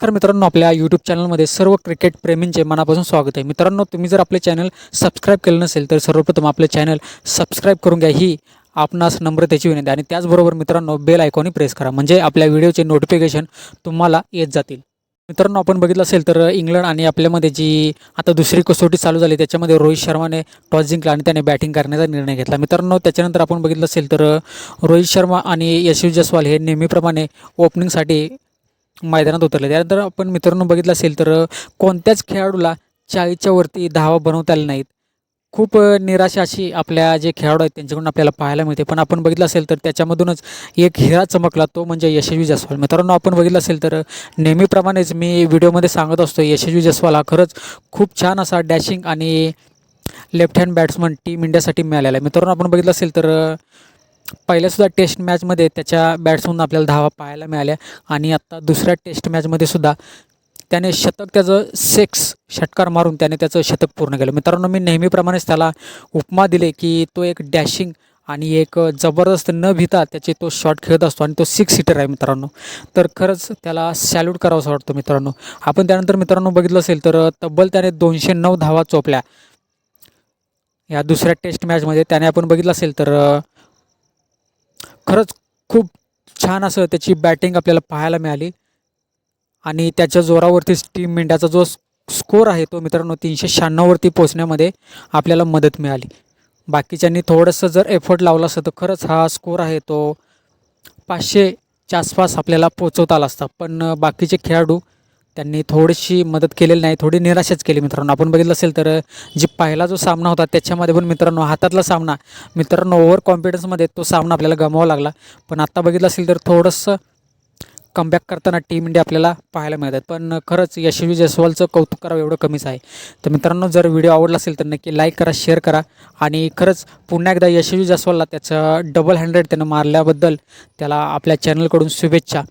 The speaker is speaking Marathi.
तर मित्रांनो आपल्या यूट्यूब चॅनलमध्ये सर्व क्रिकेट प्रेमींचे मनापासून स्वागत आहे. मित्रांनो तुम्ही जर आपले चॅनल सबस्क्राईब केलं नसेल तर सर्वप्रथम आपले चॅनल सबस्क्राईब करून घ्या. ही आपणास नम्रतेची विनंती आणि त्याचबरोबर मित्रांनो बेल आयकॉनही प्रेस करा. म्हणजे आपल्या व्हिडिओचे नोटिफिकेशन तुम्हाला येत जातील. मित्रांनो आपण बघितलं असेल तर इंग्लंड आणि आपल्यामध्ये जी आता दुसरी कसोटी चालू झाली त्याच्यामध्ये रोहित शर्माने टॉस जिंकला आणि त्याने बॅटिंग करण्याचा निर्णय घेतला. मित्रांनो त्याच्यानंतर आपण बघितलं असेल तर रोहित शर्मा आणि यशवी जसवाल हे नेहमीप्रमाणे ओपनिंगसाठी मैदानात उतरले. त्यानंतर आपण मित्रांनो बघितलं असेल तर कोणत्याच खेळाडूला चाळीसच्या वरती धावा बनवता आल्या नाहीत. खूप निराशा अशी आपल्या जे खेळाडू आहेत त्यांच्याकडून आपल्याला पाहायला मिळते. पण आपण बघितलं असेल तर त्याच्यामधूनच एक हिरा चमकला तो म्हणजे यशस्वी जसवाल. मित्रांनो आपण बघितलं असेल तर नेहमीप्रमाणेच मी व्हिडिओमध्ये सांगत असतो यशस्वी जसवाल हा खरंच खूप छान असा डॅशिंग आणि लेफ्ट हँड बॅट्समन टीम इंडियासाठी मिळालेला आहे. मित्रांनो आपण बघितलं असेल तर पहिल्यासुद्धा टेस्ट मॅचमध्ये त्याच्या बॅट्समधून आपल्याला धावा पाहायला मिळाल्या. आणि आत्ता दुसऱ्या टेस्ट मॅचमध्ये सुद्धा त्याने शतक त्याचं सेक्स षटकार मारून त्याने त्याचं शतक पूर्ण केलं. मित्रांनो मी नेहमीप्रमाणेच त्याला उपमा दिले की तो एक डॅशिंग आणि एक जबरदस्त न भिता त्याचे तो शॉट खेळत असतो आणि तो सिक्स सीटर आहे मित्रांनो. तर खरंच त्याला सॅल्यूट करावासा वाटतो मित्रांनो. आपण त्यानंतर मित्रांनो बघितलं असेल तर तब्बल त्याने दोनशे नऊ धावा चोपल्या. या दुसऱ्या टेस्ट मॅचमध्ये त्याने आपण बघितलं असेल तर खरंच खूप छान असं त्याची बॅटिंग आपल्याला पाहायला मिळाली. आणि त्याच्या जोरावरतीच टीम इंडियाचा जो स्कोर आहे तो मित्रांनो तीनशे शहाण्णववरती पोचण्यामध्ये आपल्याला मदत मिळाली. बाकीच्यांनी थोडंसं जर एफर्ट लावला असतं तर खरंच हा स्कोर आहे तो पाचशेच्या आसपास आपल्याला पोचवता आला असता. पण बाकीचे खेळाडू त्यांनी थोडीशी मदत केलेली नाही थोडी निराशाच केली मित्रांनो. आपण बघितलं असेल तर जी पहिला जो सामना होता त्याच्यामध्ये पण मित्रांनो हातातला सामना मित्रांनो ओव्हर कॉन्फिडन्समध्ये तो सामना आपल्याला गमावा लागला. पण आत्ता बघितलं असेल तर थोडंसं कमबॅक करताना टीम इंडिया आपल्याला पाहायला मिळतात पण खरंच यशस्वी जयस्वालचं कौतुक करावं एवढं कमीच आहे. तर मित्रांनो जर व्हिडिओ आवडला असेल तर नक्की लाईक करा शेअर करा. आणि खरंच पुन्हा एकदा यशस्वी जयस्वालला त्याचं डबल हंड्रेड त्यानं मारल्याबद्दल त्याला आपल्या चॅनलकडून शुभेच्छा.